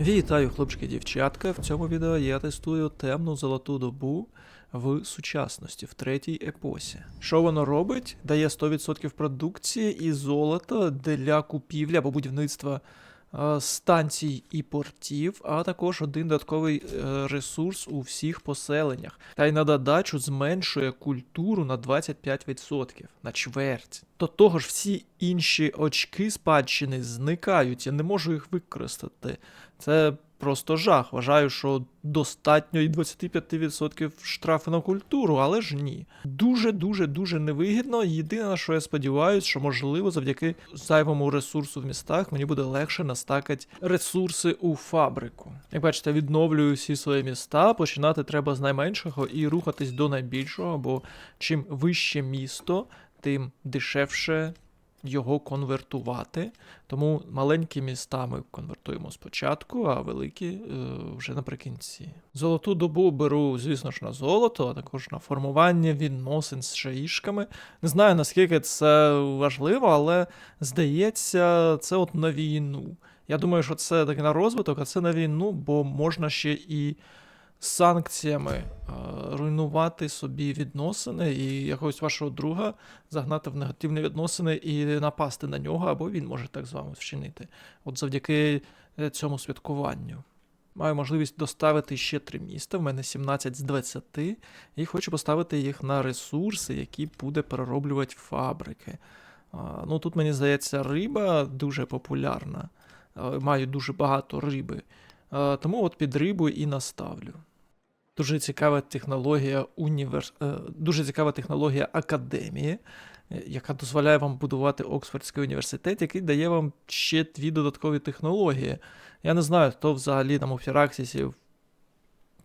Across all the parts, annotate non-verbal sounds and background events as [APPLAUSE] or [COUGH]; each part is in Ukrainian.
Вітаю, хлопчики дівчатка. В цьому відео я тестую темну золоту добу в сучасності, в третій епосі. Що воно робить? Дає 100% продукції і золото для купівлі або будівництва станцій і портів, а також один додатковий е, ресурс у всіх поселеннях. Та й на додачу зменшує культуру на 25%, на чверть. До того ж, всі інші очки спадщини зникають, я не можу їх використати. Це просто жах. Вважаю, що достатньо і 25% штрафу на культуру, але ж ні. Дуже дуже дуже невигідно. Єдине, на що я сподіваюся, що можливо завдяки зайвому ресурсу в містах мені буде легше настакати ресурси у фабрику. Як бачите, відновлюю всі свої міста. Починати треба з найменшого і рухатись до найбільшого, бо чим вище місто, тим дешевше його конвертувати. Тому маленькі міста ми конвертуємо спочатку, а великі е, вже наприкінці. Золоту добу беру, звісно ж, на золото, а також на формування відносин з шаїшками. Не знаю, наскільки це важливо, але здається, це от на війну. Я думаю, що це таки на розвиток, а це на війну, бо можна ще і санкціями е, руйнувати собі відносини і якогось вашого друга загнати в негативні відносини і напасти на нього, або він може так з вами вчинити. От завдяки е, цьому святкуванню. Маю можливість доставити ще три міста. В мене 17 з 20, і хочу поставити їх на ресурси, які буде перероблювати фабрики. Ну тут мені здається, риба дуже популярна. Маю дуже багато риби. Тому от під рибу і наставлю. Дуже цікава технологія універ... е, дуже цікава технологія академії, е, яка дозволяє вам будувати Оксфордський університет, який дає вам ще дві додаткові технології. Я не знаю, хто взагалі там у Фіраксісі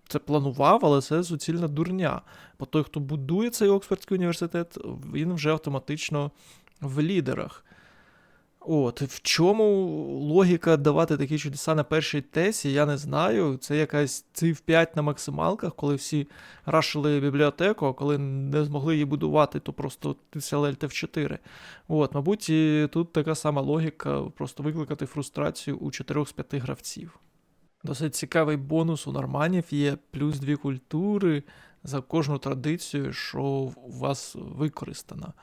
це планував, але це суцільна дурня. Бо той, хто будує цей Оксфордський університет, він вже автоматично в лідерах. От, в чому логіка давати такі чудеса на першій тесі, я не знаю. Це якась циф 5 на максималках, коли всі рашили бібліотеку, а коли не змогли її будувати, то просто писали LTF4. От, мабуть, і тут така сама логіка, просто викликати фрустрацію у 4 з 5 гравців. Досить цікавий бонус у норманів є плюс дві культури за кожну традицію, що у вас використана.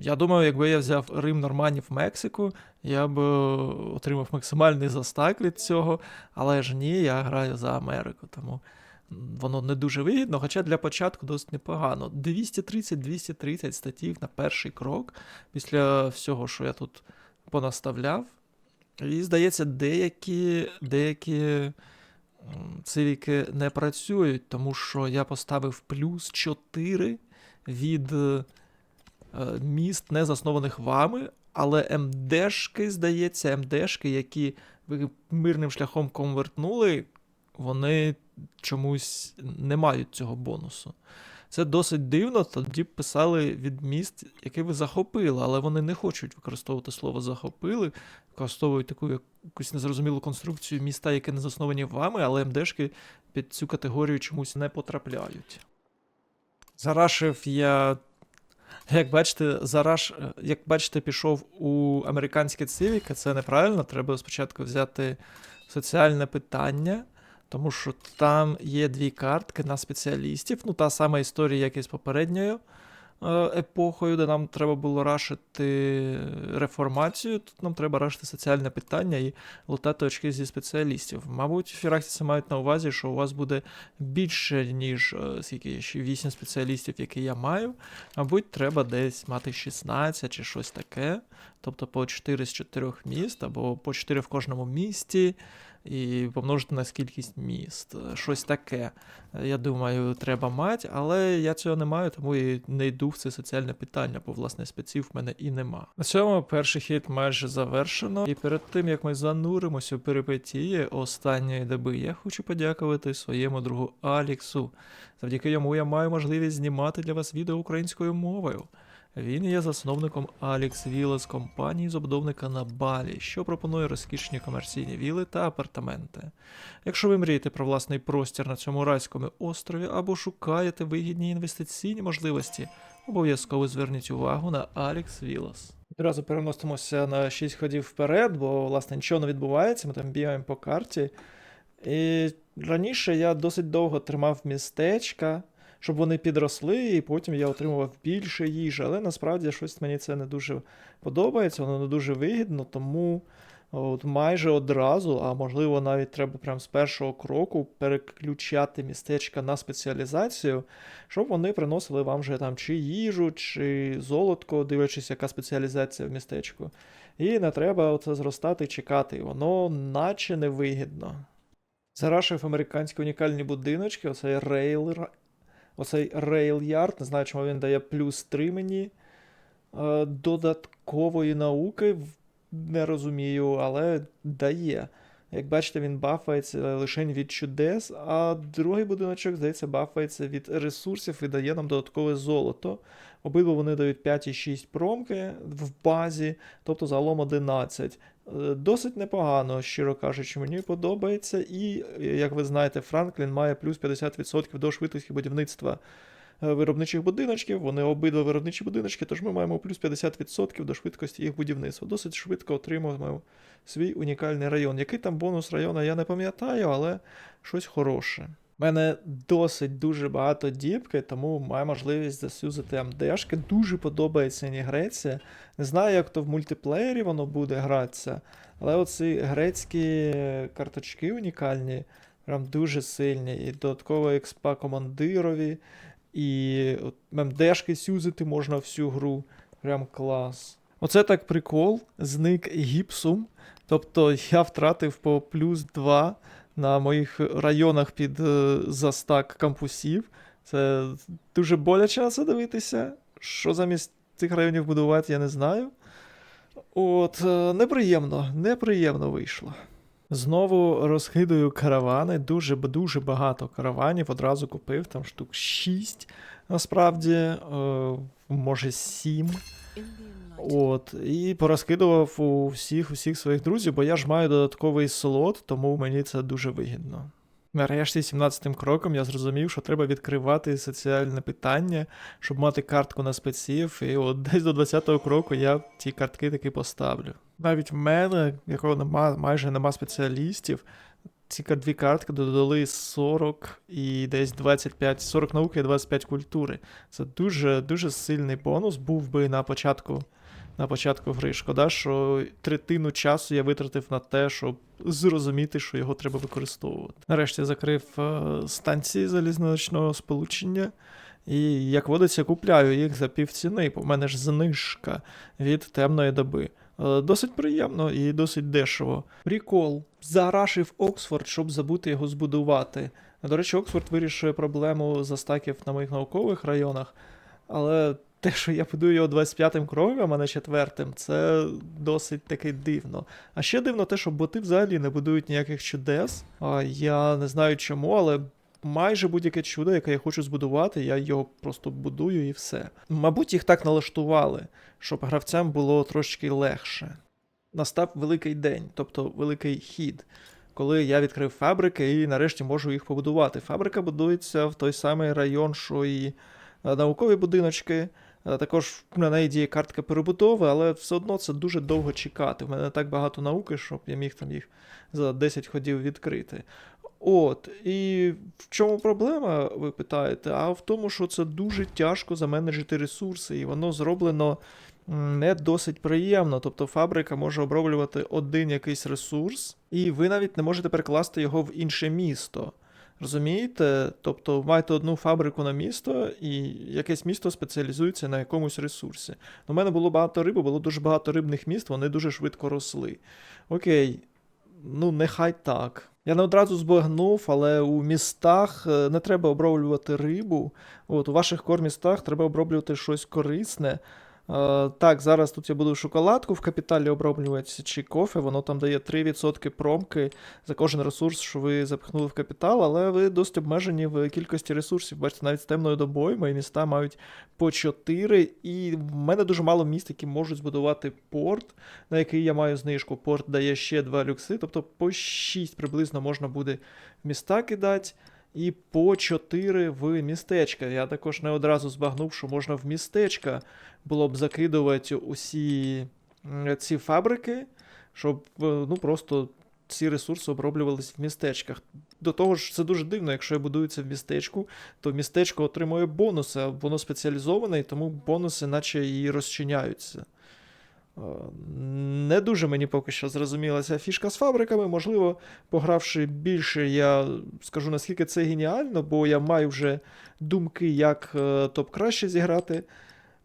Я думаю, якби я взяв Рим Норманів Мексику, я б е, отримав максимальний застак від цього, але ж ні, я граю за Америку, тому воно не дуже вигідно, хоча для початку досить непогано. 230-230 статів на перший крок після всього, що я тут понаставляв. І, здається, деякі, деякі цивіки не працюють, тому що я поставив плюс 4 від е, міст, не заснованих вами, але МДшки, здається, МДшки, які ви мирним шляхом конвертнули, вони чомусь не мають цього бонусу. Це досить дивно, тоді писали від міст, які ви захопили, але вони не хочуть використовувати слово захопили, використовують таку якусь незрозумілу конструкцію міста, які не засновані вами, але МДшки під цю категорію чомусь не потрапляють. Зарашив я як бачите, зараз, як бачите, пішов у американське цивіка, це неправильно. Треба спочатку взяти соціальне питання, тому що там є дві картки на спеціалістів. Ну, та сама історія, як і з попередньою е, епохою, де нам треба було рашити реформацію. Тут нам треба рашити соціальне питання і лутати очки зі спеціалістів. Мабуть, фіраксіси мають на увазі, що у вас буде більше, ніж е, скільки ще 8 спеціалістів, які я маю. Мабуть, треба десь мати 16 чи щось таке. Тобто по 4 з 4 міст, або по 4 в кожному місті, і помножити на кількість міст. Щось таке, я думаю, треба мати, але я цього не маю, тому і не йду в це соціальне питання, бо власне спеців в мене і нема. На цьому перший хід майже завершено. І перед тим як ми зануримося у перипетії останньої доби, я хочу подякувати своєму другу Аліксу. Завдяки йому я маю можливість знімати для вас відео українською мовою. Він є засновником Alex Villas компанії забудовника на Балі, що пропонує розкішні комерційні віли та апартаменти. Якщо ви мрієте про власний простір на цьому райському острові або шукаєте вигідні інвестиційні можливості, обов'язково зверніть увагу на Alex Villas. Одразу переносимося на 6 ходів вперед, бо власне нічого не відбувається, ми там бігаємо по карті. І раніше я досить довго тримав містечка, щоб вони підросли, і потім я отримував більше їжі. Але насправді щось мені це не дуже подобається, воно не дуже вигідно, тому от майже одразу, а можливо навіть треба прямо з першого кроку переключати містечка на спеціалізацію, щоб вони приносили вам вже там чи їжу, чи золотко, дивлячись, яка спеціалізація в містечку. І не треба оце зростати і чекати. Воно наче невигідно. Зарашив американські унікальні будиночки, оцей рейл, оцей рейл-ярд, не знаю, чому він дає плюс 3 мені е, додаткової науки, не розумію, але дає. Як бачите, він бафається лише від чудес, а другий будиночок, здається, бафається від ресурсів і дає нам додаткове золото. Обидва вони дають 5 і 6 промки в базі, тобто загалом 11. Е, Досить непогано, щиро кажучи, мені подобається. І, е, як ви знаєте, Франклін має плюс 50% до швидкості будівництва виробничих будиночків. Вони обидва виробничі будиночки, тож ми маємо плюс 50% до швидкості їх будівництва. Досить швидко отримуємо свій унікальний район. Який там бонус району, я не пам'ятаю, але щось хороше. У мене досить дуже багато діпки, тому маю можливість засюзити МДшки. Дуже подобається Нігреція. Не знаю, як то в мультиплеєрі воно буде гратися, але оці грецькі карточки унікальні, прям дуже сильні. І додатково експа командирові, і от МДшки сюзити можна всю гру. Прям клас. Оце так прикол. Зник гіпсум. Тобто я втратив по плюс 2 на моїх районах під е, застак кампусів. Це дуже боляче на це дивитися. Що замість цих районів будувати, я не знаю. От, е, неприємно, неприємно вийшло. Знову розхидую каравани, дуже дуже багато караванів. Одразу купив там штук 6, насправді, е, може 7. От, і порозкидував у всіх усіх своїх друзів, бо я ж маю додатковий слот, тому мені це дуже вигідно. Нарешті, 17-м кроком я зрозумів, що треба відкривати соціальне питання, щоб мати картку на спеців, і от [LAUGHS] десь до 20-го кроку я ті картки таки поставлю. Навіть в мене, якого нема, майже нема спеціалістів, ці дві картки додали 40 і десь 25, 40 науки і 25 культури. Це дуже дуже сильний бонус. Був би на початку, на початку гри. Шкода, що третину часу я витратив на те, щоб зрозуміти, що його треба використовувати. Нарешті закрив е, станції залізничного сполучення. І, як водиться, купляю їх за півціни, бо в мене ж знижка від темної доби. Е, Досить приємно і досить дешево. Прикол. Зарашив Оксфорд, щоб забути його збудувати. До речі, Оксфорд вирішує проблему застаків на моїх наукових районах, але те, що я будую його 25-м кроком, а не четвертим, це досить таки дивно. А ще дивно те, що боти взагалі не будують ніяких чудес. А я не знаю чому, але майже будь-яке чудо, яке я хочу збудувати, я його просто будую і все. Мабуть, їх так налаштували, щоб гравцям було трошки легше. Настав великий день, тобто великий хід, коли я відкрив фабрики і нарешті можу їх побудувати. Фабрика будується в той самий район, що і е, наукові будиночки. Е, Також на неї діє картка перебудови, але все одно це дуже довго чекати. В мене не так багато науки, щоб я міг там їх за 10 ходів відкрити. От, і в чому проблема, ви питаєте? А в тому, що це дуже тяжко заменеджити ресурси, і воно зроблено не досить приємно. Тобто фабрика може оброблювати один якийсь ресурс, і ви навіть не можете перекласти його в інше місто. Розумієте? Тобто маєте одну фабрику на місто, і якесь місто спеціалізується на якомусь ресурсі. У мене було багато риби, було дуже багато рибних міст, вони дуже швидко росли. Окей, ну нехай так. Я не одразу збагнув, але у містах е, не треба оброблювати рибу. От, у ваших кормістах треба оброблювати щось корисне. Е, так, зараз тут я буду шоколадку в капіталі оброблювати чи кофе, воно там дає 3% промки за кожен ресурс, що ви запихнули в капітал, але ви досить обмежені в кількості ресурсів. Бачите, навіть з темною добою мої міста мають по 4, і в мене дуже мало міст, які можуть збудувати порт, на який я маю знижку. Порт дає ще 2 люкси, тобто по 6 приблизно можна буде міста кидати. І по 4 в містечка. Я також не одразу збагнув, що можна в містечка було б закидувати усі ці фабрики, щоб е, ну просто ці ресурси оброблювалися в містечках. До того ж, це дуже дивно, якщо я будую в містечку, то містечко отримує бонуси, а воно спеціалізоване, і тому бонуси, наче і розчиняються. Е, Не дуже мені поки що зрозумілася фішка з фабриками. Можливо, погравши більше, я скажу наскільки це геніально, бо я маю вже думки, як е, топ краще зіграти.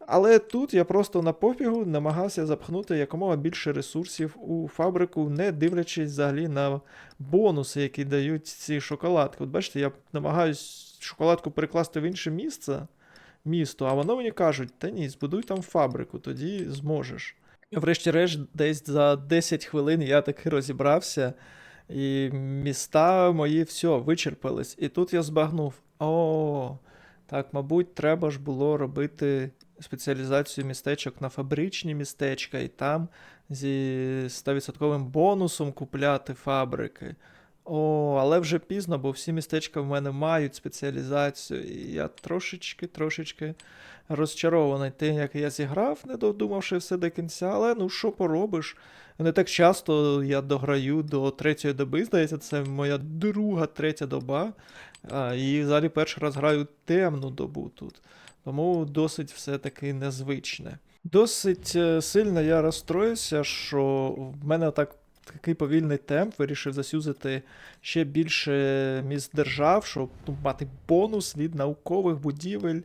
Але тут я просто на пофігу намагався запхнути якомога більше ресурсів у фабрику, не дивлячись взагалі на бонуси, які дають ці шоколадки. От бачите, я намагаюсь шоколадку перекласти в інше місце, місто, а воно мені кажуть, та ні, збудуй там фабрику, тоді зможеш. Врешті-решт, десь за 10 хвилин я таки розібрався, і міста мої все вичерпались. І тут я збагнув: о, так, мабуть, треба ж було робити спеціалізацію містечок на фабричні містечка, і там зі 100% бонусом купляти фабрики. О, але вже пізно, бо всі містечка в мене мають спеціалізацію, і я трошечки-трошечки розчарований тим, як я зіграв, не додумавши все до кінця, але ну що поробиш? Не так часто я дограю до третьої доби, здається, це моя друга третя доба. І взагалі перший раз граю темну добу тут. Тому досить все-таки незвичне. Досить е, сильно я розстроївся, що в мене так такий повільний темп вирішив засюзити ще більше міст держав, щоб ну, мати бонус від наукових будівель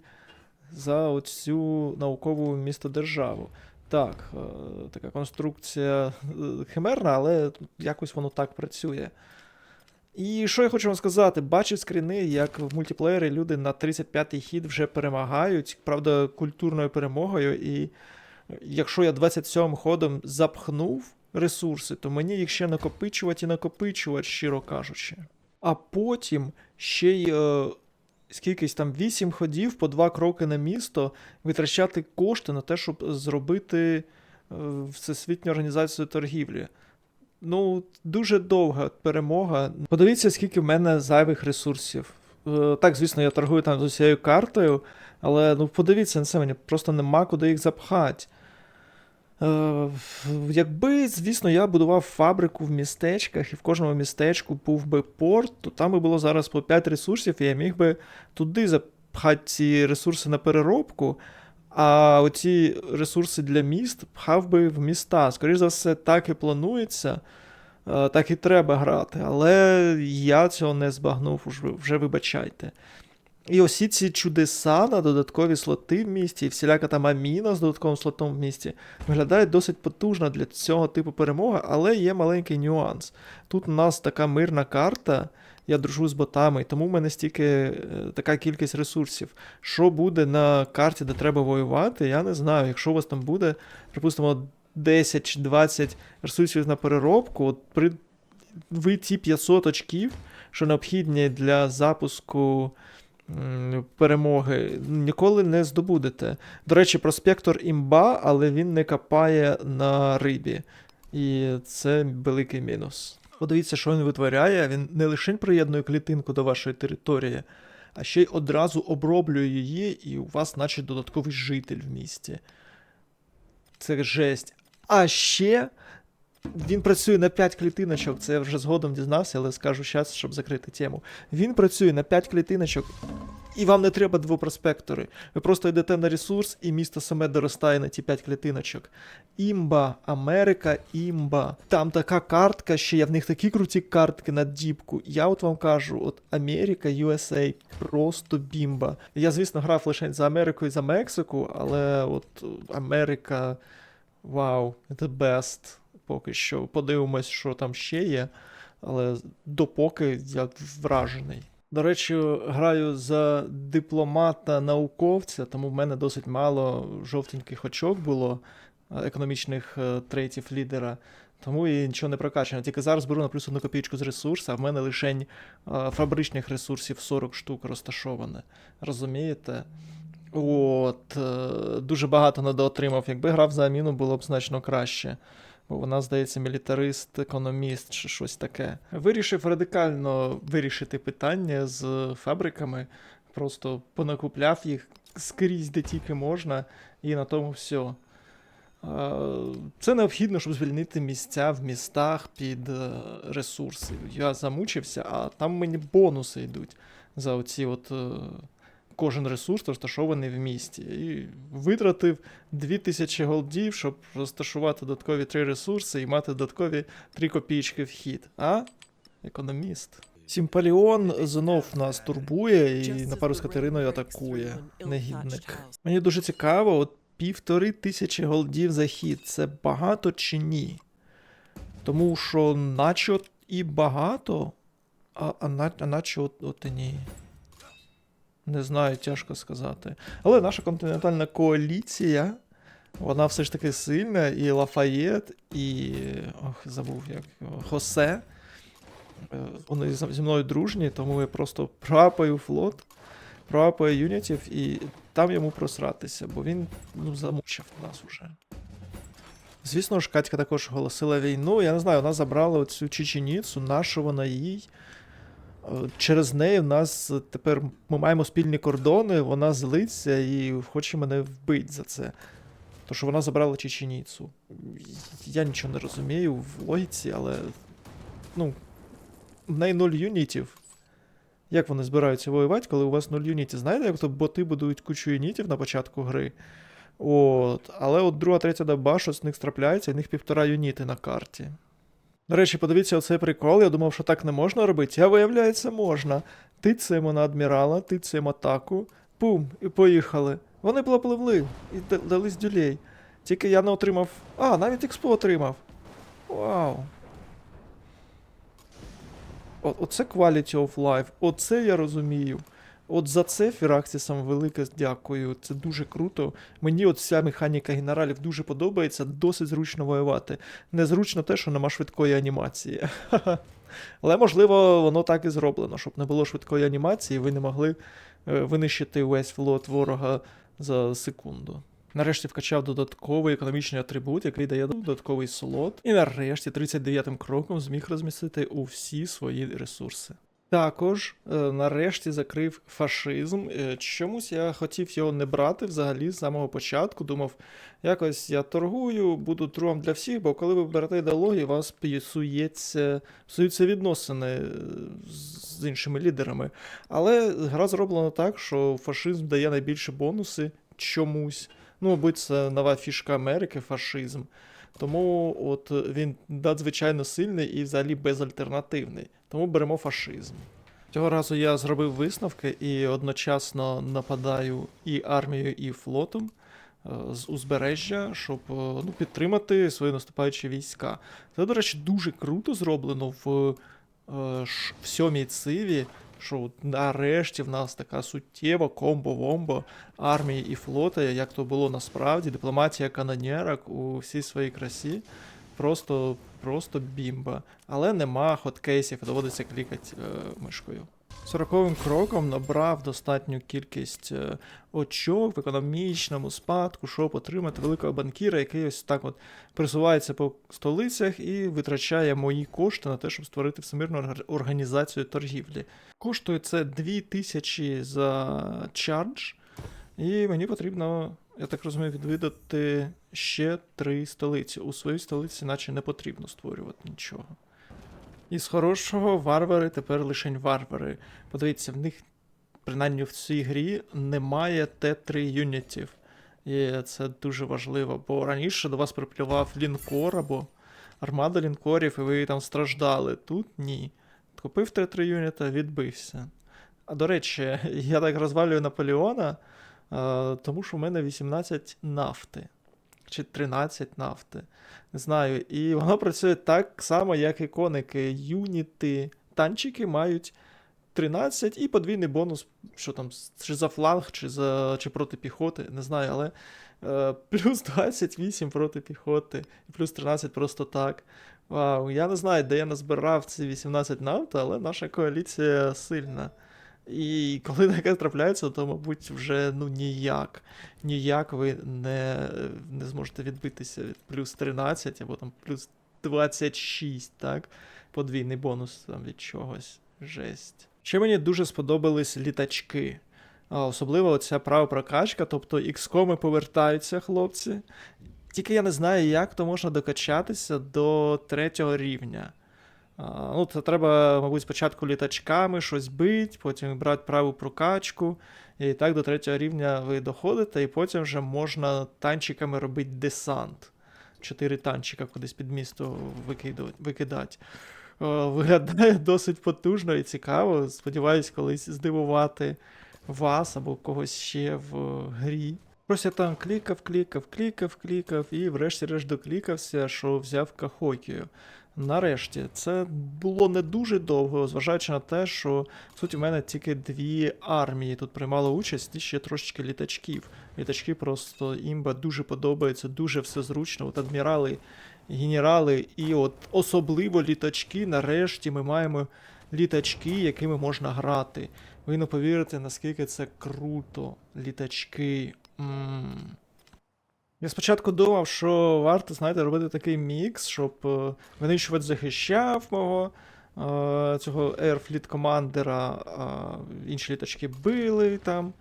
за оцю наукову містодержаву. Так, е, така конструкція е, химерна, але якось воно так працює. І що я хочу вам сказати, бачив скріни, як в мультиплеєрі люди на 35-й хід вже перемагають, правда, культурною перемогою. І якщо я 27 ходом запхнув ресурси, то мені їх ще накопичувати і накопичувати, щиро кажучи. А потім ще й е, скількись там 8 ходів по 2 кроки на місто витрачати кошти на те, щоб зробити е, Всесвітню організацію торгівлі. Ну, дуже довга перемога. Подивіться, скільки в мене зайвих ресурсів. Е, Так, звісно, я торгую там з усією картою, але ну подивіться на це, мені просто нема куди їх запхати. Е, Якби, звісно, я будував фабрику в містечках, і в кожному містечку був би порт, то там би було зараз по 5 ресурсів, і я міг би туди запхати ці ресурси на переробку. А оці ресурси для міст пхав би в міста. Скоріше за все, так і планується, е, так і треба грати. Але я цього не збагнув, вже вибачайте. І усі ці чудеса на додаткові слоти в місті, і всіляка там аміна з додатковим слотом в місті, виглядають досить потужно для цього типу перемоги, але є маленький нюанс. Тут у нас така мирна карта. Я дружу з ботами, тому в мене стільки е, така кількість ресурсів. Що буде на карті, де треба воювати, я не знаю. Якщо у вас там буде, припустимо, 10 чи 20 ресурсів на переробку, от при ви ті 500 очків, що необхідні для запуску перемоги, ніколи не здобудете. До речі, проспектор імба, але він не капає на рибі. І це великий мінус. Подивіться, що він витворяє. Він не лише приєднує клітинку до вашої території, а ще й одразу оброблює її, і у вас, наче, додатковий житель в місті. Це жесть. А ще він працює на 5 клітиночок. Це я вже згодом дізнався, але скажу зараз, щоб закрити тему. Він працює на 5 клітиночок. І вам не треба двопроспектори. Ви просто йдете на ресурс, і місто саме доростає на ті 5 клітиночок. Імба, Америка, імба. Там така картка, ще є в них такі круті картки на діпку. Я от вам кажу, от Америка, USA, просто бімба. Я, звісно, грав лише за Америку і за Мексику, але от Америка, вау, the best. Поки що. Подивимось, що там ще є. Але допоки я вражений. До речі, граю за дипломата-науковця, тому в мене досить мало жовтеньких очок було е, економічних е, трейтів лідера. Тому і нічого не прокачано. Тільки зараз беру на плюс одну копійку з ресурсу, а в мене лише фабричних ресурсів 40 штук розташоване. Розумієте? От, е, дуже багато недоотримав. Якби грав за Аміну, було б значно краще. Вона, здається, мілітарист, економіст чи щось таке. Вирішив радикально вирішити питання з фабриками, просто понакупляв їх скрізь, де тільки можна, і на тому все. Це необхідно, щоб звільнити місця в містах під е, ресурси. Я замучився, а там мені бонуси йдуть за оці от е, кожен ресурс розташований в місті. І витратив 2000 голдів, щоб розташувати додаткові три ресурси і мати додаткові 3 копійки вхід. А? Економіст. Сімпаліон знов нас турбує і на пару з Катериною атакує. Негідник. Мені дуже цікаво, от півтори тисячі голдів за хід. Це багато чи ні? Тому що наче і багато, а, а, а наче от, от і ні. Не знаю, тяжко сказати. Але наша континентальна коаліція, вона все ж таки сильна, і Лафаєт, і. Ох, забув як Хосе. Е, Вони зі мною дружні, тому я просто прапаю флот, прапаю юнітів, і там йому просратися, бо він ну, замучив нас уже. Звісно ж, Катька також оголосила війну. Я не знаю, вона забрала оцю чеченіцу, нашу вона їй. Через неї в нас тепер ми маємо спільні кордони, вона злиться і хоче мене вбити за це. То що вона забрала чеченіцу. Я нічого не розумію в логіці, але. Ну, в неї нуль юнітів. Як вони збираються воювати, коли у вас нуль юнітів? Знаєте, як то боти будують кучу юнітів на початку гри? От. Але от друга, третя доба, що з них трапляється, і них півтора юніти на карті. До речі, подивіться оцей прикол. Я думав, що так не можна робити, а виявляється, можна. Тицяємо на адмірала, тицяємо атаку, пум, і поїхали. Вони попливли і да- дали дюлей. Тільки я не отримав. А, навіть експо отримав. Вау. О, оце quality of life. Оце я розумію. От за це Фіраксісам велике дякую. Це дуже круто. Мені от вся механіка генералів дуже подобається, досить зручно воювати. Незручно те, що нема швидкої анімації. [LAUGHS] Але можливо, воно так і зроблено, щоб не було швидкої анімації, ви не могли е, винищити весь флот ворога за секунду. Нарешті вкачав додатковий економічний атрибут, який дає додатковий слот. І нарешті 39-м кроком зміг розмістити у всі свої ресурси. Також е, нарешті закрив фашизм. Е, Чомусь я хотів його не брати взагалі з самого початку. Думав, якось я торгую, буду другом для всіх, бо коли ви берете ідеологію, у вас псується, псуються відносини е, з іншими лідерами. Але гра зроблена так, що фашизм дає найбільше бонуси чомусь. Ну, мабуть, це нова фішка Америки, фашизм. Тому от він надзвичайно сильний і взагалі безальтернативний. Тому беремо фашизм. Цього разу я зробив висновки і одночасно нападаю і армією, і флотом е, з узбережжя, щоб е, ну, підтримати свої наступаючі війська. Це, до речі, дуже круто зроблено в, е, в сьомій циві, що нарешті в нас така суттєва комбо-вомбо армії і флота, як то було насправді, дипломатія канонерок у всій своїй красі. Просто, просто бімба. Але нема хоткейсів, доводиться клікати е, мишкою. Сороковим кроком набрав достатню кількість е, очок в економічному спадку, щоб отримати великого банкіра, який ось так от присувається по столицях і витрачає мої кошти на те, щоб створити всемирну організацію торгівлі. Коштує це 2000 за чардж, і мені потрібно, я так розумію, відвідати ще три столиці. У своїй столиці, наче не потрібно створювати нічого. Із хорошого варвари тепер лише варвари. Подивіться, в них, принаймні в цій грі, немає Т3 юнітів. І це дуже важливо, бо раніше до вас припливав лінкор або армада лінкорів, і ви там страждали. Тут ні. Купив Т3 юніта, відбився. А до речі, я так розвалюю Наполеона, тому що в мене 18 нафти. Чи 13 нафти. Не знаю. І воно працює так само, як і коники. Юніти, танчики мають 13 і подвійний бонус, що там, чи за фланг, чи за чи проти піхоти, не знаю, але е, плюс 28 проти піхоти, і плюс 13 просто так. Вау, я не знаю, де я назбирав ці 18 нафти, але наша коаліція сильна. І коли таке трапляється, то, мабуть, вже ну ніяк. Ніяк ви не, не зможете відбитися від плюс 13 або там плюс 26, так? Подвійний бонус там від чогось. Жесть. Ще мені дуже сподобались літачки. Особливо оця права прокачка, тобто ікскоми повертаються, хлопці. Тільки я не знаю, як то можна докачатися до третього рівня. Ну, це треба, мабуть, спочатку літачками щось бить, потім брати праву прокачку. І так до третього рівня ви доходите, і потім вже можна танчиками робити десант. Чотири танчика кудись під місто викидати. Виглядає [LAUGHS] досить потужно і цікаво. Сподіваюсь, колись здивувати вас або когось ще в грі. Просто я там клікав, клікав, клікав, клікав, і врешті-решт доклікався, що взяв Кахокію. Нарешті, це було не дуже довго, зважаючи на те, що в суті в мене тільки дві армії тут приймали участь, і ще трошечки літачків. Літачки просто імба дуже подобаються, дуже все зручно. От адмірали, генерали, і от особливо літачки. Нарешті ми маємо літачки, якими можна грати. Ви не повірите, наскільки це круто. Літачки. м Я спочатку думав, що варто, знаєте, робити такий мікс, щоб е, винищувач захищав мого е, цього Airfleet командера, інші літачки били там.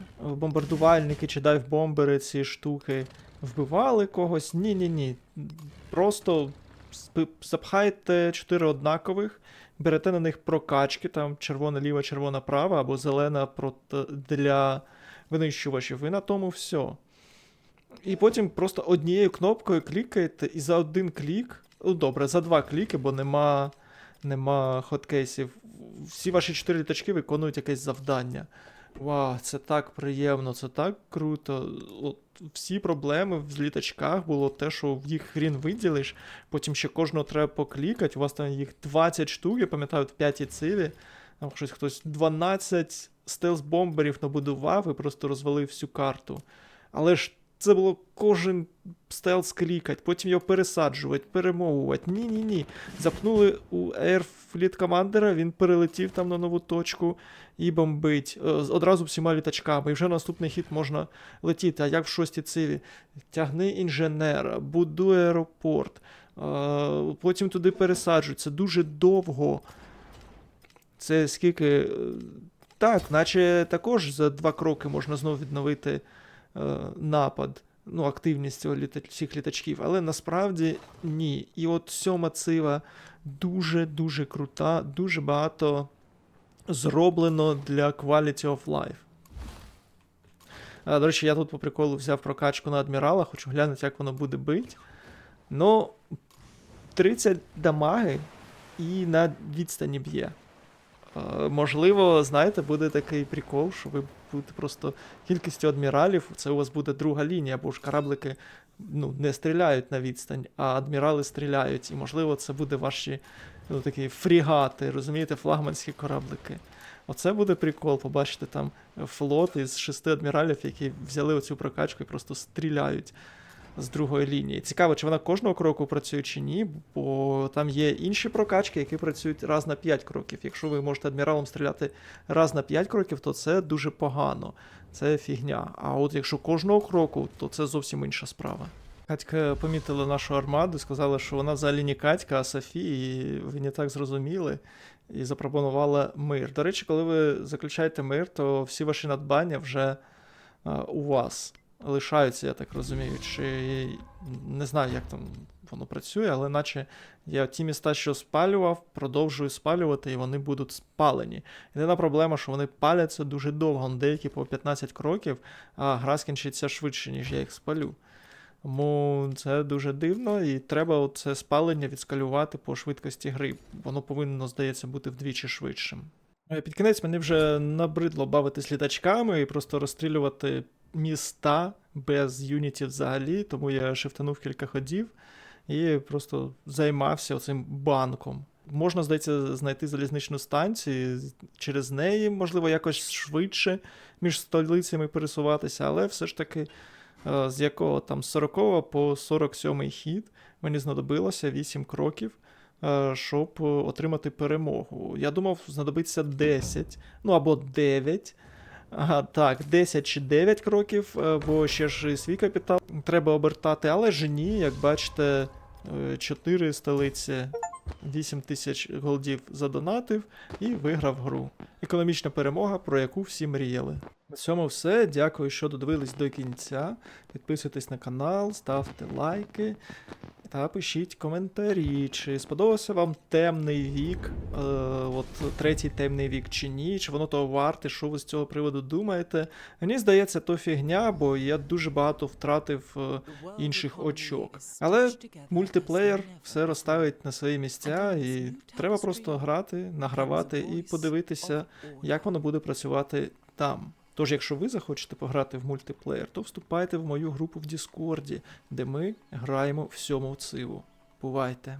е, Бомбардувальники чи дайв-бомбери ці штуки вбивали когось. Ні-ні-ні. Просто запхайте чотири однакових, берете на них прокачки, там червона ліва, червона права, або зелена для винищувачів. І на тому все. І потім просто однією кнопкою клікаєте, і за один клік, ну добре, за два кліки, бо нема, нема хоткейсів. Всі ваші чотири літачки виконують якесь завдання. Вау, це так приємно, це так круто. От всі проблеми в літачках було те, що їх хрін виділиш, потім ще кожного треба поклікати. У вас там їх 20 штук, я пам'ятаю, в п'ятій циві. Там щось хтось 12 стелс-бомберів набудував і просто розвалив всю карту. Але ж це було кожен стелс клікати, потім його пересаджувати, перемовувати. Ні-ні-ні. Запнули у Airfleet командера, він перелетів там на нову точку і бомбить. Е, Одразу всіма літачками. І вже наступний хід можна летіти. А як в шостій циві? Тягни інженера, будуй аеропорт, е, потім туди пересаджують. Це дуже довго. Це скільки. е, Так, наче також за два кроки можна знову відновити напад, ну, активність цього літа... всіх літачків, але насправді ні. І от сьома цива дуже-дуже крута, дуже багато зроблено для quality of life. А, до речі, я тут по приколу взяв прокачку на адмірала, хочу глянути, як воно буде бить. Ну, 30 дамаги і на відстані б'є. Е, Можливо, знаєте, буде такий прикол, що ви будете просто кількістю адміралів, це у вас буде друга лінія, бо ж кораблики ну, не стріляють на відстань, а адмірали стріляють. І, можливо, це буде ваші ну, такі фрігати, розумієте, флагманські кораблики. Оце буде прикол, побачите там флот із шести адміралів, які взяли оцю прокачку і просто стріляють з другої лінії. Цікаво, чи вона кожного кроку працює чи ні, бо там є інші прокачки, які працюють раз на 5 кроків. Якщо ви можете адміралом стріляти раз на 5 кроків, то це дуже погано. Це фігня. А от якщо кожного кроку, то це зовсім інша справа. Катька помітила нашу армаду, сказала, що вона взагалі не Катька, а Софія, і ви не так зрозуміли, і запропонувала мир. До речі, коли ви заключаєте мир, то всі ваші надбання вже а, у вас лишаються, я так розумію. Чи не знаю, як там воно працює, але наче я ті міста, що спалював, продовжую спалювати, і вони будуть спалені. Єдина проблема, що вони паляться дуже довго, ну, деякі по 15 кроків, а гра скінчиться швидше, ніж я їх спалю. Тому це дуже дивно, і треба це спалення відскалювати по швидкості гри. Воно повинно, здається, бути вдвічі швидшим. Е, Під кінець мені вже набридло бавитись літачками і просто розстрілювати міста без юнітів взагалі, тому я шифтанув кілька ходів і просто займався цим банком. Можна, здається, знайти залізничну станцію, через неї, можливо, якось швидше між столицями пересуватися, але все ж таки е, з якого там з 40 по 47 хід мені знадобилося 8 кроків, е, щоб е, отримати перемогу. Я думав, знадобиться 10, ну або 9. Ага, так, 10 чи 9 кроків, е, бо ще ж свій капітал треба обертати, але ж ні, як бачите, 4 столиці 8 тисяч голдів задонатив і виграв гру. Економічна перемога, про яку всі мріяли. На цьому все. Дякую, що додивились до кінця. Підписуйтесь на канал, ставте лайки та пишіть коментарі. Чи сподобався вам темний вік? Е, от третій темний вік чи ні? Чи воно того варте? Що ви з цього приводу думаєте? Мені здається, то фігня, бо я дуже багато втратив е, інших очок. Але мультиплеєр все розставить на свої місця, і треба просто грати, награвати і подивитися, як воно буде працювати там. Тож, якщо ви захочете пограти в мультиплеєр, то вступайте в мою групу в Діскорді, де ми граємо всьому циву. Бувайте!